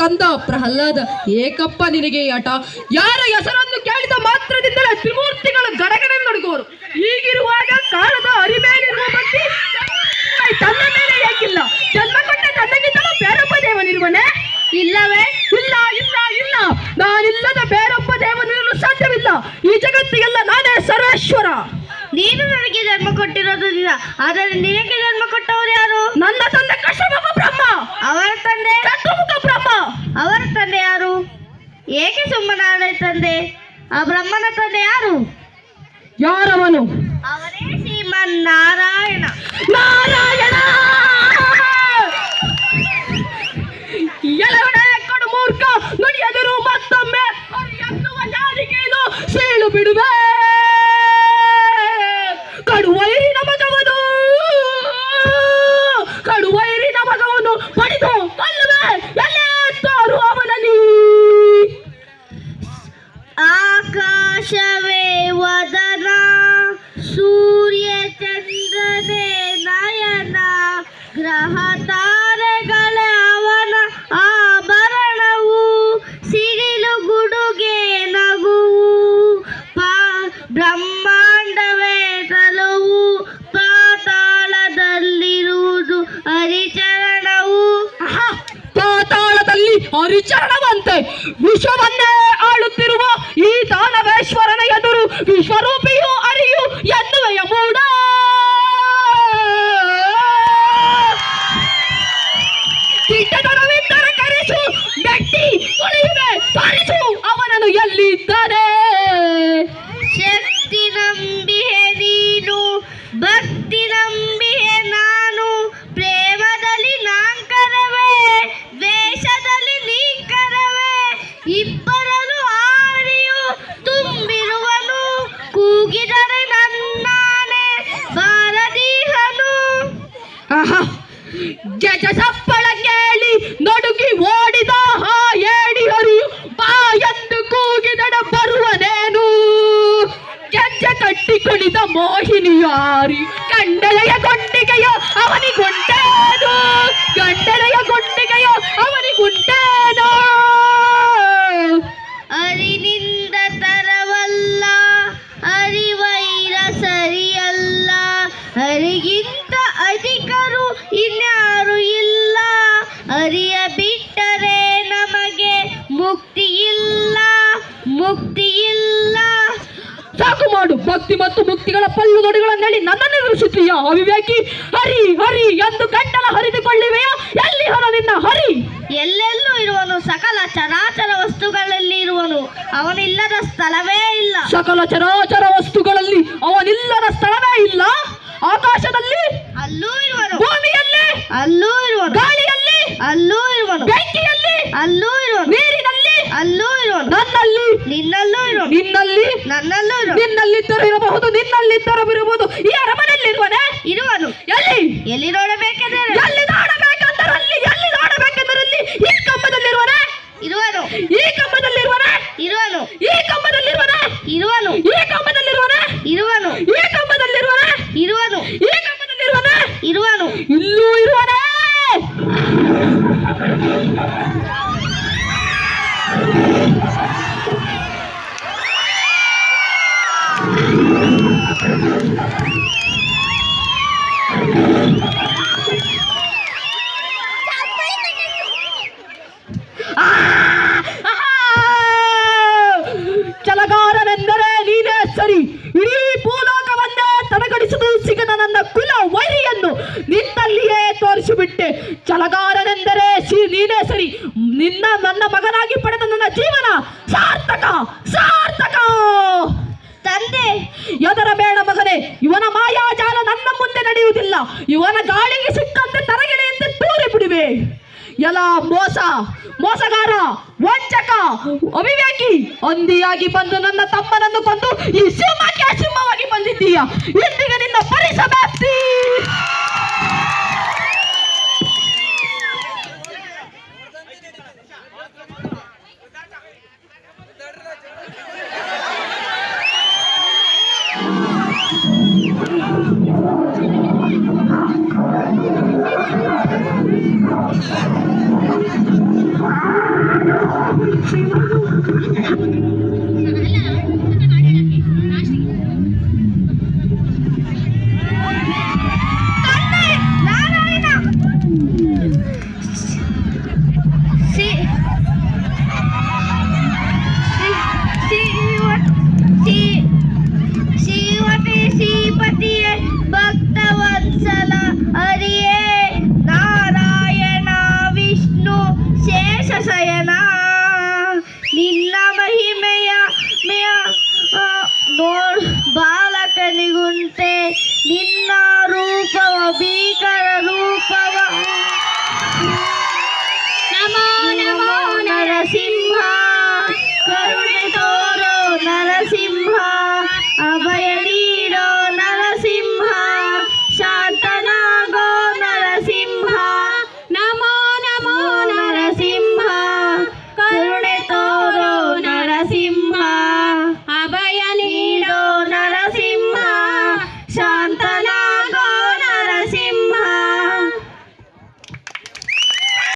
ಕಂದ ಪ್ರಹ್ಲಾದ ಏಕಪ್ಪ ನಿನಗೆ ಆಟ. ಯಾರ ಹೆಸರನ್ನು ಕೇಳಿದ ಮಾತ್ರದಿಂದಲೇ ತ್ರಿಮೂರ್ತಿಗಳ ಗಡಗಡೆ ನಡುಗುವರು ಹೀಗಿರುವಾಗ ಕಾಲದ ಅರಿಮೇಲಿರುವ ಭಕ್ತಿ ತನ್ನ ಮೇಲೆ ಯಾಕಿಲ್ಲ ಜನ್ಮ ಕೊಟ್ಟ ತನ್ನಗಿಂತಲೂ ಬೇರೊಬ್ಬ ದೇವನಿರುವನೆ? ಇಲ್ಲವೇ? ಇಲ್ಲ ಇಲ್ಲ ಇಲ್ಲ. ನಾನಿಲ್ಲದ ಬೇರೊಬ್ಬ ದೇವನಿರಲು ಸಾಧ್ಯವಿಲ್ಲ. ಈ ಜಗತ್ತಿಗೆಲ್ಲ ನಾನೇ ಸರ್ವೇಶ್ವರ ನೀನು ನನಗೆ ಜನ್ಮ ಕೊಟ್ಟಿರೋದು ನಿಜ ಆದರೆ ನಿನಗೆ ಜನ್ಮ ಕೊಟ್ಟವರು ಯಾರು? ನನ್ನ ತಂದೆ ಕಶ್ಯಪ ಬ್ರಹ್ಮ. ಅವರ ಏಕೆ ಸುಮ್ಮನಾದ ತಂದೆ ಆ ಬ್ರಹ್ಮನ ತಂದೆ ಯಾರು ಯಾರವನು ಅವರೇ ಶ್ರೀಮನ್ನಾರಾಯಣ ನಾರಾಯಣ ಆಕಾಶವೇ, ವದನ, ಸೂರ್ಯ, ಚಂದ್ರನೇ, ನಯನ, ಗ್ರಹ ತಾರೆಗಳ, ಅವನ ಆಭರಣವು ಸಿಡಿಲು ಗುಡುಗೆ ನಗುವು. ಪಾ, ಬ್ರಹ್ಮಾಂಡವೇ, ತಲುವು ಪಾತಾಳದಲ್ಲಿರುವುದು ಹರಿಚರಣವು. ಪಾತಾಳದಲ್ಲಿ ಹರಿಚರಣವಂತೆ ವಿಶ್ವವನ್ನೇ ಆಳುತ್ತಿರುವ ಈ ದಾನವೇಶ್ವರನ ಎದುರು ವಿಶ್ವರೂಪಿಯು ಅರಿಯು ಎನ್ನುವ ಮೂಡ. ಕರೆಸು ಗಟ್ಟಿ ತುಳಿಯುವೆ ತರಿಸು ಅವನನ್ನು ಎಲ್ಲಿದ್ದಾನೆ ಜಜ ಸಪ್ಪಳ ಕೇಳಿ ನಡುಗಿ ಓಡಿದ ಹಾ ಏಡಿ ಹರಿಯು ಬಾ ಎಂದು ಕೂಗಿದಡ ಬರುವನೇನು ಗೆಜ್ಜ ಕಟ್ಟಿ ಕುಣಿದ ಮೋಹಿನಿಯಾರಿ, ಕಂಡಲೆಯ ಕೊಂಡಿಗೆಯ ಗೊಂಡಿಗೆಯೋ ಅಧಿಕರು ಇನ್ಯಾರು ಇಲ್ಲ. ಅರಿಯ ಬಿಟ್ಟರೆ ನಮಗೆ ಮುಕ್ತಿ ಇಲ್ಲ ಮುಕ್ತಿ ಇಲ್ಲ. ಸಾಕು ಮಾಡು ಭಕ್ತಿ ಮತ್ತು ಮುಕ್ತಿಗಳ ಪಲ್ಲು ನೋಡಿಗಳನ್ನೇಳಿ ನನ್ನನ್ನು ಎದುರಿಸುತ್ತೀಯ ಅವಿವೇಕಿ? ಹರಿ ಹರಿ ಎಂದು ಗಂಟಲ ಹರಿದುಕೊಳ್ಳಿವೆಯಾ? ಎಲ್ಲಿ ಹರ ನಿನ್ನ ಹರಿ? ಎಲ್ಲೆಲ್ಲೂ ಇರುವನು ಸಕಲ ಚರಾಚರ ವಸ್ತುಗಳಲ್ಲಿ ಇರುವನು. ಅವನಿಲ್ಲದ ಸ್ಥಳವೇ ಇಲ್ಲ. ಸಕಲ ಚರಾಚರ ವಸ್ತುಗಳಲ್ಲಿ ಅವನಿಲ್ಲದ ಸ್ಥಳವೇ ಇಲ್ಲ. ಆಕಾಶದಲ್ಲಿ ಅಲ್ಲೂ ಇರುವನು. ಭೂಮಿಯಲ್ಲಿ ಅಲ್ಲೂ ಇರುವನು. ಗಾಳಿಯಲ್ಲಿ ಅಲ್ಲೂ ಇರುವನು. ಬೆಂಕಿಯಲ್ಲಿ ಅಲ್ಲೂ ಇರುವನು. ನೀರಿನಲ್ಲಿ ಅಲ್ಲೂ ಇರುವನು. ನನ್ನಲ್ಲಿ ನಿನ್ನಲ್ಲೂ ಇರುವನು. ನಿನ್ನಲ್ಲಿ ನನ್ನಲ್ಲೂ ಇರುವನು. ನಿನ್ನಲ್ಲಿದ್ದರೂ ಇರಬಹುದು ನಿನ್ನಲ್ಲಿದ್ದರೂ ಇರಬಹುದು ಈ ಅರಮನೆಯಲ್ಲಿರುವನೆ ಇರುವನು. ಎಲ್ಲಿ? ಎಲ್ಲಿ ನೋಡಬೇಕೆಂದರೆ ಎಲ್ಲಿ ನೋಡಬೇಕೆಂದರಲ್ಲಿ ಎಲ್ಲಿ ನೋಡಬೇಕೆಂದರಲ್ಲಿ ಈ ಕಂಬದಲ್ಲಿರುವನೆ ಇರುವನು ಈ ಕಂಬದಲ್ಲಿರುವನೆ ಇರುವನು ಈ ಕಂಬದಲ್ಲಿರುವನೆ ಇರುವನು ಈ ಕಂಬದಲ್ಲಿರುವನೆ ಇರುವನು ಈ ಕಂಬದಲ್ಲಿರುವನೆ ಇರುವನು ಈ ಕಂಬದಲ್ಲಿರುವನೆ ಇರುವನು. ಇಲ್ಲೂ ಇರುವನೇ. ಚಲಗಾರನೆಂದರೆ ನೀನೇ ಸರಿ. ಇಡೀ ಭೂಲೋಕವನ್ನೇ ತಡಗಡಿಸುವುದು ಸಿಗದ ನನ್ನ ಕುಲ. ವೈರಿಯನ್ನು ನಿನ್ನಲ್ಲಿಯೇ ತೋರಿಸಿಬಿಟ್ಟೆ. ಚಲಗಾರನೆಂದರೆ ಸಿ ನೀನೇ ಸರಿ ನಿನ್ನ ನನ್ನ ಮಗನಾಗಿ ಪಡೆದ ನನ್ನ ಜೀವನ ಸಾರ್ಥಕ ಸಾರ್ಥಕ. ತಂದೆ. ಎದರ ಬೇಡ ಮಗನೇ ಇವನ ಮಾಯಾಜಾಲ ನನ್ನ ಮುಂದೆ ನಡೆಯುವುದಿಲ್ಲ. ಇವನ ಗಾಳಿಗೆ ಸಿಕ್ಕಂತೆ ತರಗೆಲೆಯಂತೆ ತೂರಿ ಬಿಡುವೆ. ಎಲ್ಲ ಮೋಸ ಮೋಸಗಾರ ವಂಚಕ ಅವಿವೇಕಿ ಅಂದಿಯಾಗಿ ಬಂದು ನನ್ನ ತಮ್ಮನನ್ನು ಕೊಂದು ಈ ಸಿಂಹಕ್ಕೆ ಸಿಂಹವಾಗಿ ಬಂದಿದ್ದೀಯ. ಇಂದಿಗೆ ನಿನ್ನ ಪರಿಸಮಾಪ್ತಿ ನೋಡ್